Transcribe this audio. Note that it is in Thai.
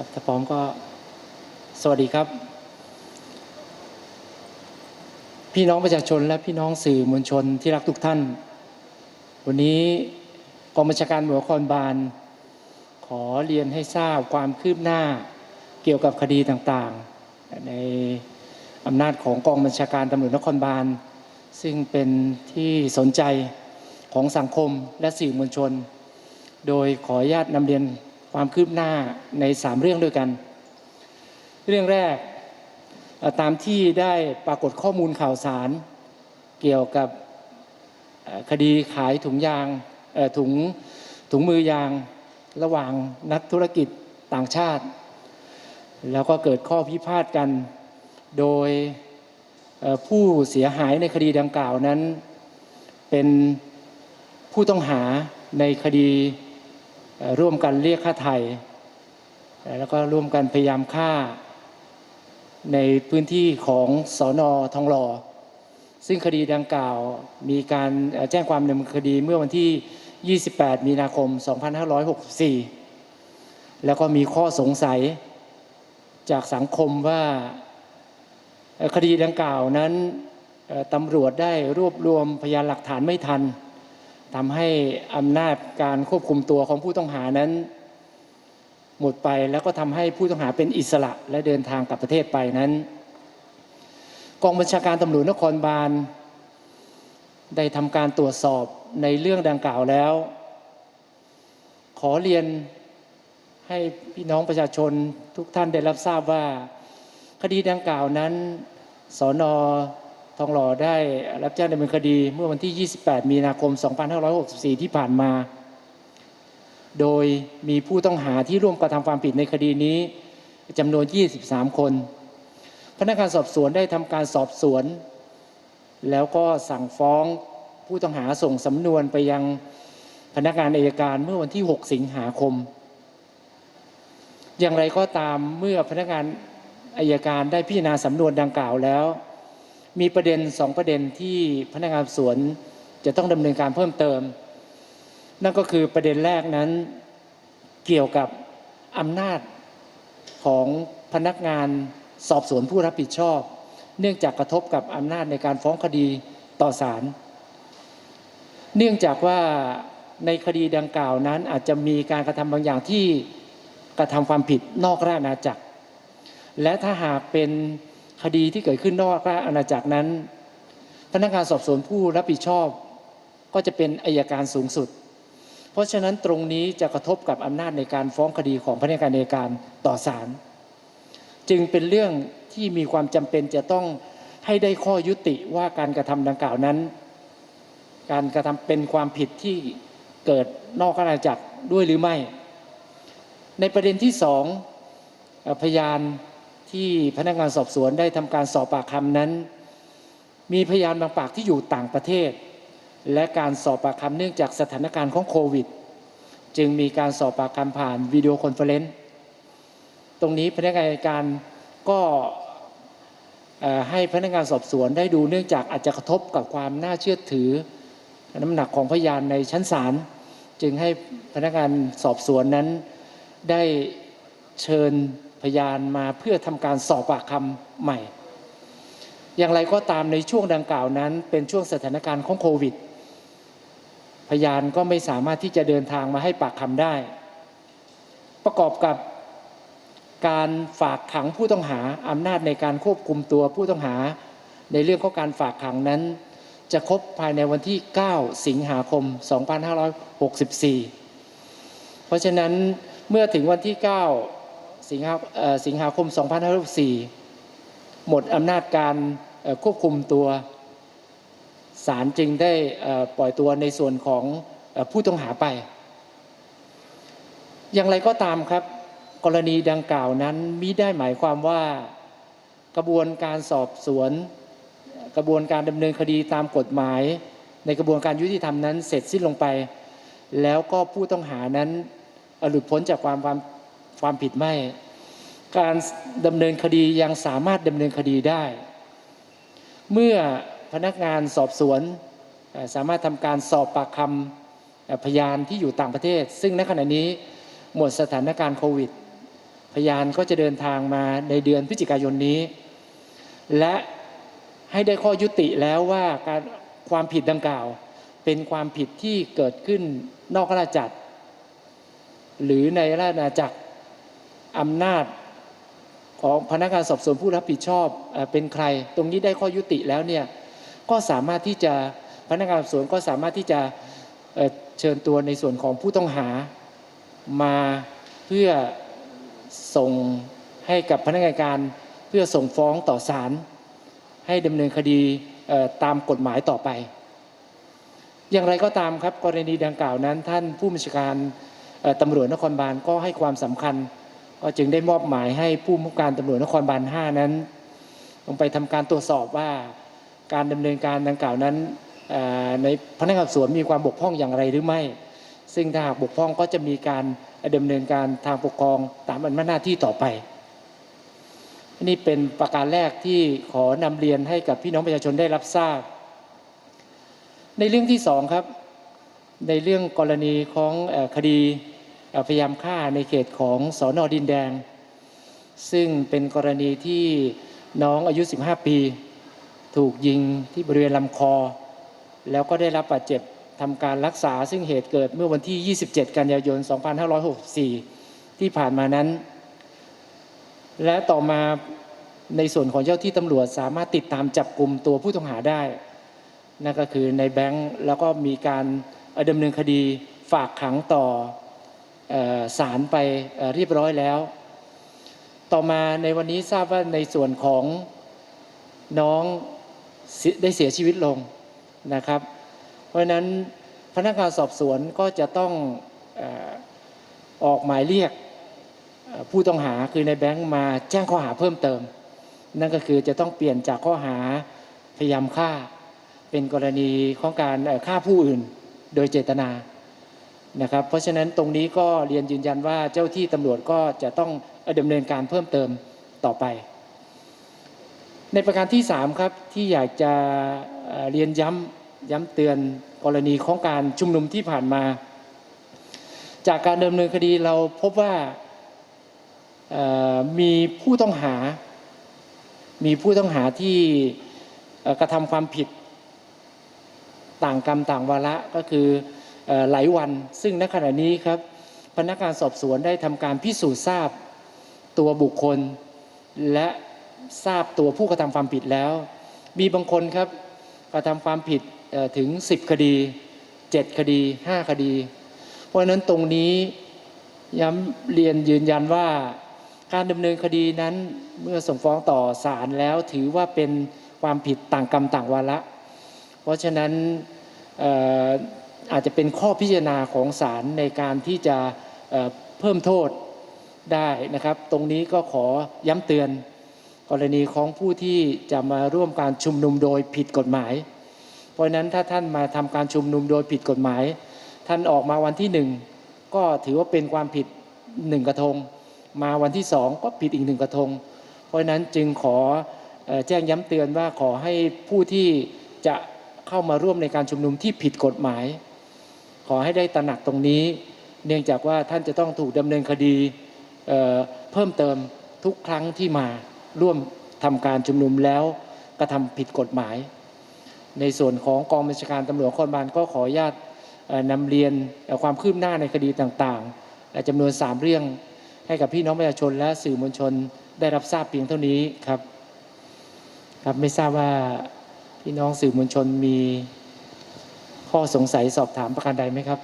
ครับถ้าพร้อมก็สวัสดีครับ พี่น้องประชาชนและพี่น้องสื่อมวลชนที่รักทุกท่าน วันนี้กองบัญชาการตำรวจนครบาล ขอเรียนให้ทราบความคืบหน้าเกี่ยวกับคดีต่างๆ ในอำนาจของกองบัญชาการตำรวจนครบาล ซึ่งเป็นที่สนใจของสังคมและสื่อมวลชน โดยขออนุญาตนำเรียน ความคืบหน้าใน 3 เรื่องด้วยกัน เรื่องแรกตามที่ได้ปรากฏข้อมูลข่าวสาร เกี่ยวกับคดีขายถุงยางถุงถุงมือยางระหว่างนักธุรกิจต่างชาติ แล้วก็เกิดข้อพิพาทกัน โดยผู้เสียหายในคดีดังกล่าวนั้น เป็นผู้ต้องหาในคดี ร่วมกันเรียกค่าไถ่แล้วก็ร่วมกันพยายามฆ่าในพื้นที่ของสอนอทองหล่อซึ่งคดีดังกล่าวมีการแจ้งความดำเนินคดีเมื่อวันที่ 28 มีนาคม 2564 แล้วก็มีข้อสงสัยจากสังคมว่าคดีดังกล่าวนั้นตำรวจได้รวบรวมพยานหลักฐานไม่ทัน ทำให้อำนาจการควบคุมตัวของผู้ต้องหานั้น หมดไปแล้วก็ทำให้ผู้ต้องหาเป็นอิสระและเดินทางกลับประเทศไปนั้น กองบัญชาการตำรวจนครบาล ได้ทำการตรวจสอบในเรื่องดังกล่าวแล้ว ขอเรียนให้พี่น้องประชาชนทุกท่านได้รับทราบว่า คดีดังกล่าวนั้นสอนอ ทองหล่อได้รับแจ้งดำเนินคดีเมื่อวันที่ 28 มีนาคม 2564 ที่ผ่านมา โดยมีผู้ต้องหาที่ร่วมกระทำความผิดในคดีนี้จำนวน 23 คน พนักงานสอบสวนได้ทำการสอบสวน แล้วก็สั่งฟ้องผู้ต้องหาส่งสำนวนไปยังพนักงานอายการเมื่อวันที่ 6 สิงหาคม อย่างไรก็ตามเมื่อพนักงานอายการได้พิจารณาสำนวนดังกล่าวแล้ว มีประเด็นสองประเด็นที่พนักงานสอบสวนจะต้องดำเนินการเพิ่มเติม นั่นก็คือประเด็นแรกนั้นเกี่ยวกับอำนาจของพนักงานสอบสวนผู้รับผิดชอบ เนื่องจากกระทบกับอำนาจในการฟ้องคดีต่อศาลเนื่องจากว่าในคดีดังกล่าวนั้นอาจจะมีการกระทำบางอย่างที่กระทำความผิดนอกราชอาณาจักร และถ้าหากเป็น คดีที่เกิดขึ้นนอกราชอาณาจักรนั้น พนักงานสอบสวนผู้รับผิดชอบ ก็จะเป็นอายการสูงสุด เพราะฉะนั้นตรงนี้จะกระทบกับอำนาจในการฟ้องคดีของพนักงานอัยการต่อศาลจึงเป็นเรื่องที่มีความจำเป็นจะต้องให้ได้ข้อยุติว่าการกระทำดังกล่าวนั้น การกระทำเป็นความผิดที่เกิดนอกราชอาณาจักรด้วยหรือไม่ ในประเด็นที่สองพยาน ที่พนักงานสอบสวนได้ทำการสอบปากคำนั้น มีพยานบางปากที่อยู่ต่างประเทศ และการสอบปากคำเนื่องจากสถานการณ์ของโควิด จึงมีการสอบปากคำผ่านวิดีโอคอนเฟอเรนซ์ตรงนี้พนักงานการก็ให้พนักงานสอบสวนได้ดูเนื่องจากอาจจะกระทบกับความน่าเชื่อถือ น้ำหนักของพยานในชั้นศาลจึงให้พนักงานสอบสวนนั้นได้เชิญ พยานมาเพื่อทำการสอบปากคำใหม่ อย่างไรก็ตามในช่วงดังกล่าวนั้น เป็นช่วงสถานการณ์ของโควิด พยานก็ไม่สามารถที่จะเดินทางมาให้ปากคำได้ ประกอบกับการฝากขังผู้ต้องหาอำนาจในการควบคุมตัวผู้ต้องหา ในเรื่องของการฝากขังนั้น จะครบภายในวันที่ 9 สิงหาคม 2564 เพราะฉะนั้นเมื่อถึงวันที่ 9 สิงหาสิงหาคม 2564 หมดอำนาจการควบคุมตัวศาลจึงได้ปล่อยตัวในส่วนของผู้ต้องหาไป อย่างไรก็ตามครับ กรณีดังกล่าวนั้นมิได้หมายความว่ากระบวนการสอบสวน กระบวนการดำเนินคดีตามกฎหมาย ในกระบวนการยุติธรรมนั้นเสร็จสิ้นลงไป แล้วก็ผู้ต้องหานั้นหลุดพ้นจากความความความผิดไม่ การดำเนินคดียังสามารถดำเนินคดีได้ เมื่อพนักงานสอบสวนสามารถทำการสอบปากคำพยานที่อยู่ต่างประเทศ ซึ่งณขณะนี้หมดสถานการณ์โควิด พยานก็จะเดินทางมาในเดือนพฤศจิกายนนี้ และให้ได้ข้อยุติแล้วว่าการความผิดดังกล่าว เป็นความผิดที่เกิดขึ้นนอกราชจักรหรือในราชอาณาจักรอำนาจ ของพนักงานสอบสวนผู้รับผิดชอบเป็นใคร ตรงนี้ได้ข้อยุติแล้วเนี่ยก็สามารถที่จะพนักงานสอบสวนก็สามารถที่จะเชิญตัวในส่วนของผู้ต้องหามาเพื่อส่งให้กับพนักงานการเพื่อส่งฟ้องต่อศาลให้ดำเนินคดีตามกฎหมายต่อไป อย่างไรก็ตามครับกรณีดังกล่าวนั้น ท่านผู้บัญชาการตำรวจนครบาลก็ให้ความสำคัญ ก็จึงได้มอบหมายให้ผู้บังการตำรวจนครบาล5นั้น ลงไปทำการตรวจสอบว่าการดำเนินการดังกล่าวนั้นในพนักงานสอบสวนมีความบกพร่องอย่างไรหรือไม่ ซึ่งถ้าหากบกพร่องก็จะมีการดำเนินการทางปกครองตามอำนาจหน้าที่ต่อไปนี่เป็นประการแรกที่ขอนำเรียนให้กับพี่น้องประชาชนได้รับทราบ ในเรื่องที่สองครับ ในเรื่องกรณีของคดี พยายามฆ่าในเขตของสอนอดินแดง ซึ่งเป็นกรณีที่น้องอายุ 15 ปี ถูกยิงที่บริเวณลำคอ แล้วก็ได้รับบาดเจ็บทำการรักษาซึ่งเหตุเกิดเมื่อวันที่ 27 กันยายน 2564 ที่ผ่านมานั้น และต่อมาในส่วนของเจ้าที่ตำรวจสามารถติดตามจับกลุ่มตัวผู้ต้องหาได้ นั่นก็คือในแบงค์แล้วก็มีการดำเนินคดีฝากขังต่อ ศาลไปเรียบร้อยแล้ว ต่อมาในวันนี้ทราบว่าในส่วนของน้องได้เสียชีวิตลงนะครับ เพราะนั้นพนักงานสอบสวนก็จะต้องออกหมายเรียกผู้ต้องหาคือในแบงค์มาแจ้งข้อหาเพิ่มเติม นั่นก็คือจะต้องเปลี่ยนจากข้อหาพยายามฆ่า เป็นกรณีของการฆ่าผู้อื่นโดยเจตนา นะครับ เพราะฉะนั้นตรงนี้ก็เรียนยืนยันว่าเจ้าที่ตำรวจก็จะต้องดำเนินการเพิ่มเติมต่อไป ในประการที่สามครับ ที่อยากจะเรียนย้ำย้ำเตือนกรณีของการชุมนุมที่ผ่านมา จากการดำเนินคดีเราพบว่ามีผู้ต้องหา มีผู้ต้องหาที่กระทำความผิดต่างกรรมต่างวาระก็คือ หลายวัน ซึ่งณขณะนี้ครับพนักงานสอบสวนได้ทำการพิสูจน์ทราบตัวบุคคล และทราบตัวผู้กระทำความผิดแล้ว มีบางคนครับกระทำความผิดถึง 10 คดี 7 คดี 5 คดี เพราะนั้นตรงนี้ย้ำเรียนยืนยันว่าการดำเนินคดีนั้นเมื่อส่งฟ้องต่อศาลแล้วถือว่าเป็นความผิดต่างกรรมต่างวาระ เพราะฉะนั้น อาจจะเป็นข้อพิจารณาของศาลในการที่จะเพิ่มโทษได้นะครับ ตรงนี้ก็ขอย้ำเตือน กรณีของผู้ที่จะมาร่วมการชุมนุมโดยผิดกฎหมาย เพราะนั้นถ้าท่านมาทำการชุมนุมโดยผิดกฎหมาย ท่านออกมาวันที่หนึ่งก็ถือว่าเป็นความผิดหนึ่งกระทง มาวันที่สองก็ผิดอีกหนึ่งกระทง เพราะนั้นจึงขอแจ้งย้ำเตือนว่าขอให้ผู้ที่จะเข้ามาร่วมในการชุมนุมที่ผิดกฎหมาย ขอให้ได้ตระหนักตรงนี้ เนื่องจากว่าท่านจะต้องถูกดำเนินคดีเเพิ่มเติมทุกครั้งที่มาร่วมทำการชุมนุมแล้วกระทำผิดกฎหมาย ในส่วนของกองบัญชาการตำรวจนครบาลก็ขออนุญาตนำเรียนความคืบหน้าในคดีต่างๆจำนวน 3 เรื่องให้กับพี่น้องประชาชนและสื่อมวลชนได้รับทราบเพียงเท่านี้ครับ ครับไม่ทราบว่าพี่น้องสื่อมวลชนมี ข้อสงสัยสอบถามประการใดไหมครับ